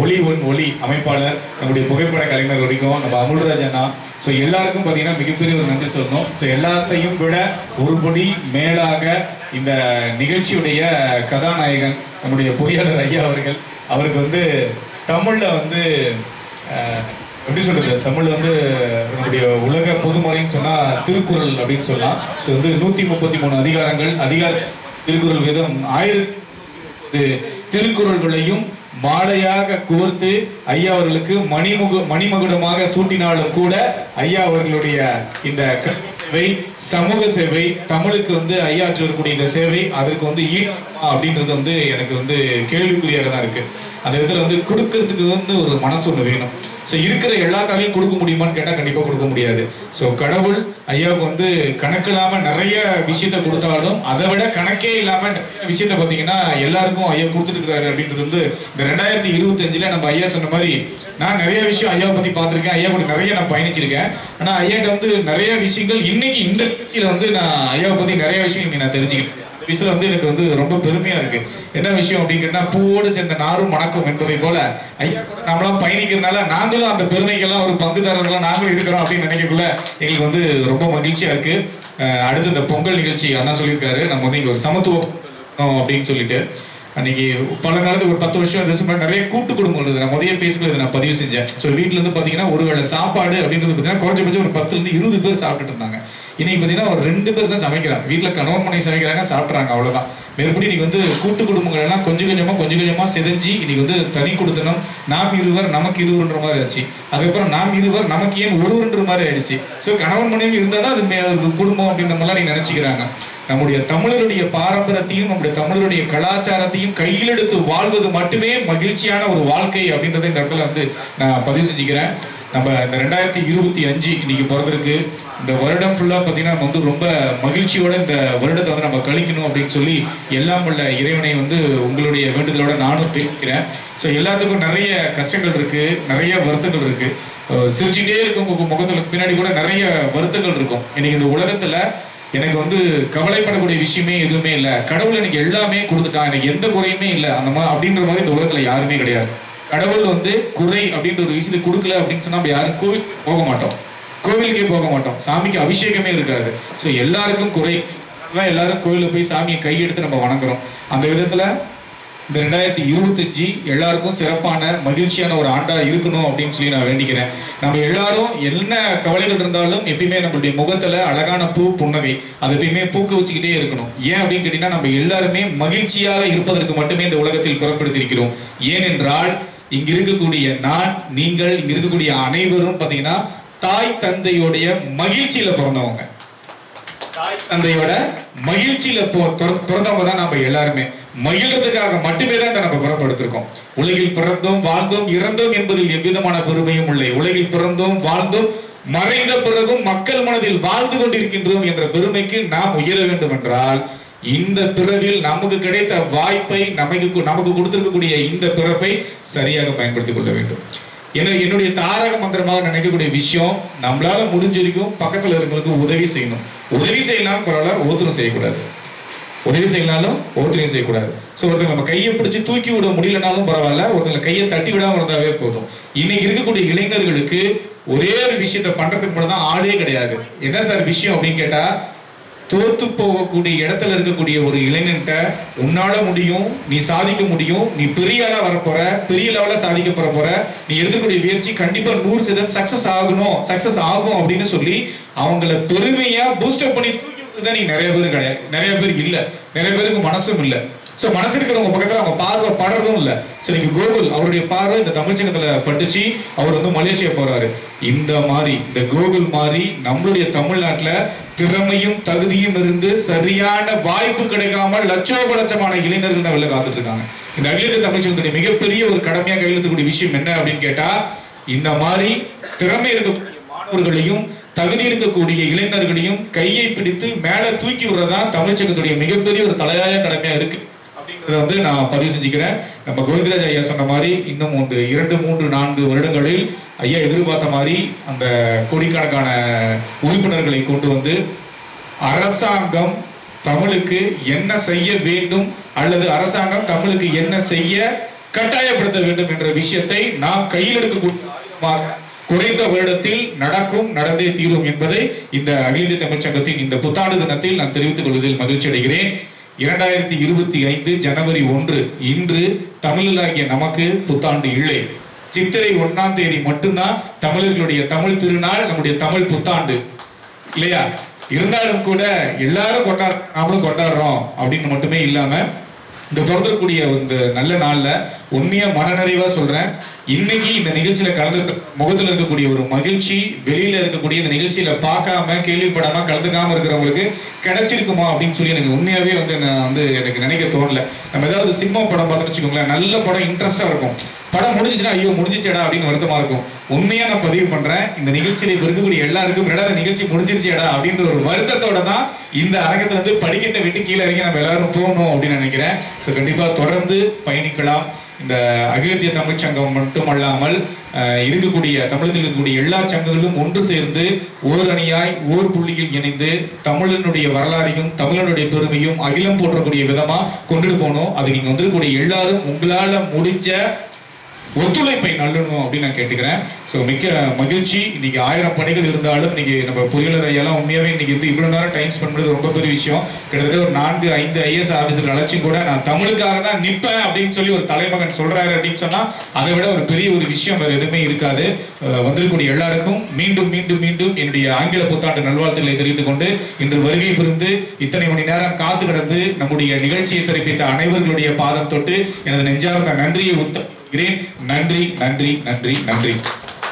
ஒளி ஒன் ஒளி அமைப்பாளர் நம்முடைய புகைப்பட கலைஞர் வரைக்கும் நம்ம அமுல்ராஜ் அண்ணா. ஸோ எல்லாருக்கும் பார்த்தீங்கன்னா மிகப்பெரிய ஒரு நன்றி சொல்லணும். ஸோ எல்லாத்தையும் விட ஒரு படி மேலாக இந்த நிகழ்ச்சியுடைய கதாநாயகன் நம்முடைய பொறியாளர் ஐயா அவர்கள் அவருக்கு வந்து தமிழில் வந்து எப்படி சொல்றது? தமிழ் வந்து நம்முடைய உலக பொதுமறைன்னு சொன்னா திருக்குறள் அப்படின்னு சொல்லலாம். ஸோ வந்து நூத்தி முப்பத்தி மூணு அதிகாரங்கள் அதிகார திருக்குறள் வேதம் ஆயிரத்தி திருக்குறள்களையும் மாலையாக கோர்த்து ஐயா அவர்களுக்கு மணிமுக மணிமகுடமாக சூட்டினாலும் கூட ஐயா அவர்களுடைய இந்த சேவை சமூக சேவை தமிழுக்கு வந்து ஐயாற்றி வரக்கூடிய இந்த சேவை அதற்கு வந்து ஈடுமா அப்படின்றது வந்து எனக்கு வந்து கேள்விக்குறியாக தான் இருக்கு. அந்த விதத்துல வந்து கொடுக்கறதுக்கு வந்து ஒரு மனசு ஒன்று வேணும். ஸோ இருக்கிற எல்லாத்தாலையும் கொடுக்க முடியுமான்னு கேட்டால் கண்டிப்பாக கொடுக்க முடியாது. ஸோ கடவுள் ஐயாவுக்கு வந்து கணக்கு இல்லாமல் நிறைய விஷயத்த கொடுத்தாலும் அதை விட கணக்கே இல்லாமல் நிறைய விஷயத்த பார்த்தீங்கன்னா எல்லாருக்கும் ஐயா கொடுத்துருக்காரு அப்படின்றது வந்து இந்த ரெண்டாயிரத்தி இருபத்தஞ்சில் நம்ம ஐயா சொன்ன மாதிரி நான் நிறைய விஷயம் ஐயாவை பற்றி பார்த்துருக்கேன். ஐயா கூட நிறைய நான் பயணிச்சிருக்கேன். ஆனால் ஐயாட்ட வந்து நிறைய விஷயங்கள் இன்னைக்கு இந்த வந்து நான் ஐயாவை பற்றி நிறைய விஷயங்கள் நான் தெரிஞ்சுக்கிட்டேன். விஷயம் வந்து எனக்கு வந்து ரொம்ப பெருமையா இருக்கு. என்ன விஷயம் அப்படின்னு பூவோடு சேர்ந்த நாரும் மணக்கும் என்பதை போல ஐயா கூட பயணிக்கிறதுனால நாங்களும் அந்த பெருமைக்கெல்லாம் ஒரு பங்குதாரர்களாக நாங்களும் இருக்கிறோம் அப்படின்னு நினைக்கக்குள்ள எங்களுக்கு வந்து ரொம்ப மகிழ்ச்சியா இருக்கு. அடுத்து இந்த பொங்கல் நிகழ்ச்சி அண்ணா சொல்லியிருக்காரு. நம்ம வந்து இங்க ஒரு சமத்துவம் அப்படின்னு சொல்லிட்டு அன்னைக்கு பல காலத்துக்கு ஒரு பத்து வருஷம் இருந்துச்சு முன்னாடி நிறைய கூட்டு குடும்பங்கள் இருந்தது. நான் முதல்ல பேசுகிறது நான் பதிவு செஞ்சேன். ஸோ வீட்டிலேருந்து இருந்து பார்த்தீங்கன்னா ஒருவேளை சாப்பாடு அப்படின்றது பார்த்தீங்கன்னா குறைஞ்சபட்சம் ஒரு பத்துல இருந்து இருபது பேர் சாப்பிட்டுட்டு இருந்தாங்க. இன்னைக்கு பார்த்தீங்கன்னா ஒரு ரெண்டு பேர் தான் சமைக்கிறாங்க. வீட்டில் கணவன் மனைவி சமைக்கிறாங்க சாப்பிட்றாங்க அவ்வளோதான் மேற்படி இன்னைக்கு வந்து கூட்டு குடும்பங்கள் எல்லாம் கொஞ்சம் கொஞ்சமாக கொஞ்சம் கொஞ்சமாக செதஞ்சு இன்னைக்கு வந்து தனி கொடுத்தனம் நாம் இருவர் நமக்கு இருவர்ன்ற மாதிரி ஆச்சு. அதுக்கப்புறம் நாம் இருவர் நமக்கு ஏன் ஒருவர்ன்ற மாதிரி ஆயிடுச்சு. ஸோ கணவன் மனைவி இருந்தால் தான் அது குடும்பம் அப்படின்ற மாதிரிலாம் நீ நினச்சிக்கிறாங்க. நம்முடைய தமிழருடைய பாரம்பரியத்தையும் நம்முடைய தமிழருடைய கலாச்சாரத்தையும் கையில் எடுத்து வாழ்வது மட்டுமே மகிழ்ச்சியான ஒரு வாழ்க்கை அப்படின்றத இந்த இடத்துல வந்து நான் பதிவு செஞ்சுக்கிறேன். நம்ம இந்த ரெண்டாயிரத்தி இருபத்தி அஞ்சு இன்னைக்கு பிறந்திருக்கு. இந்த வருடம் ஃபுல்லாக பார்த்தீங்கன்னா நம்ம வந்து ரொம்ப மகிழ்ச்சியோட இந்த வருடத்தை வந்து நம்ம கழிக்கணும் அப்படின்னு சொல்லி எல்லாம் உள்ள இறைவனை வந்து உங்களுடைய வேண்டுதலோட நானும் பிரிக்கிறேன் ஸோ எல்லாத்துக்கும் நிறைய கஷ்டங்கள் இருக்குது நிறைய வருத்தங்கள் இருக்குது சிரிச்சுட்டே இருக்கும் உங்க முகத்துல பின்னாடி கூட நிறைய வருத்தங்கள் இருக்கும். இன்னைக்கு இந்த உலகத்தில் எனக்கு வந்து கவலைப்படக்கூடிய விஷயமே எதுவுமே இல்லை. கடவுள் எனக்கு எல்லாமே கொடுத்துட்டான் எனக்கு எந்த குறையுமே இல்லை. அந்த மாதிரி அப்படின்ற மாதிரி இந்த உலகத்தில் யாருமே கிடையாது. கடவுள் வந்து குறை அப்படின்ற ஒரு விஷயத்தை கொடுக்கல அப்படின்னு சொன்னா நம்ம யாரும் கோவில் போக மாட்டோம். கோவிலுக்கே போக மாட்டோம். சாமிக்கு அபிஷேகமே இருக்காது. ஸோ எல்லாருக்கும் குறை. தான் எல்லாரும் கோவிலில் போய் சாமியை கையெடுத்து நம்ம வணங்குறோம். அந்த விதத்தில் இந்த ரெண்டாயிரத்தி இருபத்தஞ்சு எல்லாருக்கும் சிறப்பான மகிழ்ச்சியான ஒரு ஆண்டாக இருக்கணும் அப்படின்னு சொல்லி நான் வேண்டிக்கிறேன். நம்ம எல்லாரும் என்ன கவலைகள் இருந்தாலும் எப்பயுமே நம்மளுடைய முகத்தில் அழகான பூ புன்னகை. அதை எப்பயுமே பூக்க வச்சுக்கிட்டே இருக்கணும். ஏன் அப்படின்னு கேட்டிங்கன்னா நம்ம எல்லாருமே மகிழ்ச்சியாக இருப்பதற்கு மட்டுமே இந்த உலகத்தில் பிறப்படுத்தியிருக்கிறோம். ஏனென்றால் இங்க இருக்கக்கூடிய நான் நீங்கள் இங்க இருக்கக்கூடிய அனைவரும் பாத்தீங்கன்னா தாய் தந்தையோடைய மகிழ்ச்சியில பிறந்தவங்க. தாய் தந்தையோட மகிழ்ச்சியில போ- பிறந்தவங்க தான் நம்ம எல்லாருமே. மகிழ்றதுக்காக மட்டுமே தான் இதை நம்ம புறப்படுத்திருக்கோம். உலகில் பிறந்தோம் வாழ்ந்தோம் இறந்தோம் என்பதில் எவ்விதமான பெருமையும் இல்லை. உலகில் பிறந்தோம் வாழ்ந்தோம் மறைந்த பிறகும் மக்கள் மனதில் வாழ்ந்து கொண்டிருக்கின்றோம் என்ற பெருமைக்கு நாம் உயர வேண்டும் என்றால் இந்த பிறவில் நமக்கு கிடைத்த வாய்ப்பை நமக்கு நமக்கு கொடுத்திருக்கக்கூடிய இந்த பிறப்பை சரியாக பயன்படுத்திக் கொள்ள வேண்டும். என்ன என்னுடைய தாரக மந்திரமாக நினைக்கக்கூடிய விஷயம் நம்மளால முடிஞ்ச வரைக்கும் இருக்கிறவங்களுக்கு உதவி செய்யணும். உதவி செய்யலாம் பரவாயில்ல ஒருத்தரும் செய்யக்கூடாது. உதவி செய்யலாலும் ஒருத்தரையும் செய்யக்கூடாது. ஸோ ஒருத்தர் நம்ம கையை பிடிச்சி தூக்கி விட முடியலனாலும் பரவாயில்ல ஒருத்தர் கையை தட்டி விடாம இருந்தாவே போதும். இன்னைக்கு இருக்கக்கூடிய இளைஞர்களுக்கு ஒரே ஒரு விஷயத்த பண்றதுக்கு மட்டும் தான் ஆளே கிடையாது. என்ன சார் விஷயம் அப்படின்னு கேட்டா தோத்து போகக்கூடிய இடத்துல இருக்கக்கூடிய ஒரு இளைஞன்ட்ட உன்னால முடியும் நீ சாதிக்க முடியும் நீ பெரிய ஆளா வரப்போற பெரிய லெவல்ல சாதிக்க போற போற நீ எடுக்கக்கூடிய முயற்சி கண்டிப்பா நூறு சதவீதம் சக்சஸ் ஆகணும் சக்சஸ் ஆகும் அப்படின்னு சொல்லி அவங்கள பெருமையா பூஸ்டப் பண்ணி தூக்கி நீ நிறைய பேர் கிடையாது. நிறைய பேர் இல்ல. நிறைய பேருக்கு மனசும் இல்ல. சோ மனசு இருக்கிறவங்க பக்கத்துல அவங்க பார்வை படுறதும் இல்ல. சோ நீங்க கோகுல் அவருடைய பார்வை இந்த தமிழ்ச்சங்கத்துல பட்டுச்சு. அவர் வந்து மலேசியா போறாரு. இந்த மாதிரி இந்த கோகுல் மாதிரி நம்மளுடைய தமிழ்நாட்டுல திறமையும் தகுதியும் இருந்து சரியான வாய்ப்பு கிடைக்காம லட்சோப லட்சமான இளைஞர்கள் தான் காத்துட்டு இருக்காங்க இந்த அகிலத்து தமிழ் சங்கத்துடைய மிகப்பெரிய ஒரு கடமையா கையெழுத்தக்கூடிய விஷயம் என்ன அப்படின்னு கேட்டா இந்த மாதிரி திறமை இருக்கக்கூடிய மாணவர்களையும் தகுதி இருக்கக்கூடிய இளைஞர்களையும் கையை பிடித்து மேல தூக்கி விடுறதா தமிழ்ச்சங்கத்துடைய மிகப்பெரிய ஒரு தலையாய கடமையா இருக்கு. அப்படிங்கறத வந்து நான் பதிவு செஞ்சுக்கிறேன். நம்ம கோவிந்தராஜ் ஐயா சொன்ன மாதிரி இன்னும் ஒன்று இரண்டு மூன்று நான்கு வருடங்களில் ஐயா எதிர்பார்த்த மாதிரி அந்த கோடிக்கணக்கான உறுப்பினர்களை கொண்டு வந்து அரசாங்கம் தமிழுக்கு என்ன செய்ய வேண்டும் அல்லது அரசாங்கம் தமிழுக்கு என்ன செய்ய கட்டாயப்படுத்த வேண்டும் என்ற விஷயத்தை நாம் கையில் எடுக்கக்கூடிய குறைந்த வருடத்தில் நடக்கும் நடந்தே தீரும் என்பதை இந்த அகில இந்திய தமிழ்ச்சங்கத்தின் இந்த புத்தாண்டு தினத்தில் நான் தெரிவித்துக் கொள்வதில் மகிழ்ச்சி அடைகிறேன். இரண்டாயிரத்தி இருபத்தி ஐந்து ஜனவரி ஒன்று இன்று தமிழிலாகிய நமக்கு புத்தாண்டு இல்லை. சித்திரை ஒன்றாம் தேதி மட்டும்தான் தமிழர்களுடைய தமிழ் திருநாள் நம்முடைய தமிழ் புத்தாண்டு. இல்லையா? இருந்தாலும் கூட எல்லாரும் கொண்டாட நாமளும் கொண்டாடுறோம் அப்படின்னு மட்டுமே இல்லாம இந்த பிறந்திருக்கக்கூடிய இந்த நல்ல நாள்ல உண்மையா மனநிறைவா சொல்றேன். இன்னைக்கு இந்த நிகழ்ச்சியில கலந்து முகத்துல இருக்கக்கூடிய ஒரு மகிழ்ச்சி வெளியில இருக்கக்கூடிய இந்த நிகழ்ச்சியில பார்க்காம கேள்விப்படாம கலந்துக்காம இருக்கிறவங்களுக்கு கிடைச்சிருக்குமா அப்படின்னு சொல்லி எனக்கு உண்மையாவே வந்து நான் வந்து எனக்கு நினைக்க தோணல. நம்ம ஏதாவது சிம்ம படம் பார்த்து வச்சுக்கோங்களேன் நல்ல படம் இன்ட்ரெஸ்டா இருக்கும். படம் முடிஞ்சிச்சுன்னா ஐயோ முடிஞ்சிச்சேடா அப்படின்னு வருத்தமா இருக்கும். உண்மையா நான் பதிவு பண்றேன். இந்த நிகழ்ச்சியை இருக்கக்கூடிய எல்லாருக்கும் என்னடா நிகழ்ச்சி முடிஞ்சிருச்சேடா அப்படின்ற ஒரு வருத்தத்தோட தான் இந்த அரங்கத்துல இருந்து படிக்கட்டை விட்டு கீழே இறங்கி நம்ம எல்லாரும் போகணும் அப்படின்னு நினைக்கிறேன். ஸோ கண்டிப்பா தொடர்ந்து பயணிக்கலாம். இந்த அகில இந்திய தமிழ்ச் சங்கம் மட்டுமல்லாமல் இருக்கக்கூடிய தமிழகத்தில் இருக்கக்கூடிய எல்லா சங்கங்களும் ஒன்று சேர்ந்து ஓர் அணியாய் ஓர் புள்ளியில் இணைந்து தமிழனுடைய வரலாறையும் தமிழனுடைய பெருமையும் அகிலம் போற்றக்கூடிய விதமா கொண்டுட்டு போகணும். அதுக்கு இங்க வந்திருக்கக்கூடிய எல்லாரும் உங்களால முடிஞ்ச ஒத்துழைப்பை நல்லணும் அப்படின்னு நான் கேட்டுக்கிறேன். ஸோ மிக்க மகிழ்ச்சி. இன்னைக்கு ஆயிரம் பணிகள் இருந்தாலும் இன்னைக்கு நம்ம புயலர் ஐயெல்லாம் உண்மையாகவே இன்னைக்கு வந்து இவ்வளோ நேரம் டைம் ஸ்பெண்ட் பண்ணுறது ரொம்ப பெரிய விஷயம். கிட்டத்தட்ட ஒரு நான்கு ஐந்து ஐஎஸ் ஆஃபீஸர் அழைச்சும் கூட நான் தமிழுக்காக தான் நிற்பேன் அப்படின்னு சொல்லி ஒரு தலைமகன் சொல்கிறாரு அப்படின்னு சொன்னால் அதை விட ஒரு பெரிய ஒரு விஷயம் வேறு எதுவுமே இருக்காது. வந்திருக்கக்கூடிய எல்லாருக்கும் மீண்டும் மீண்டும் மீண்டும் என்னுடைய ஆங்கில புத்தாண்டு நல்வாழ்த்துக்களை தெரிவித்துக் கொண்டு இன்று வருகை புரிந்து இத்தனை மணி நேரம் காத்து கிடந்து நம்முடைய நிகழ்ச்சியை சிறப்பித்த அனைவர்களுடைய பாதம் தொட்டு எனது நெஞ்சார்ந்த நன்றியை உத்த நன்றி நன்றி நன்றி நன்றி.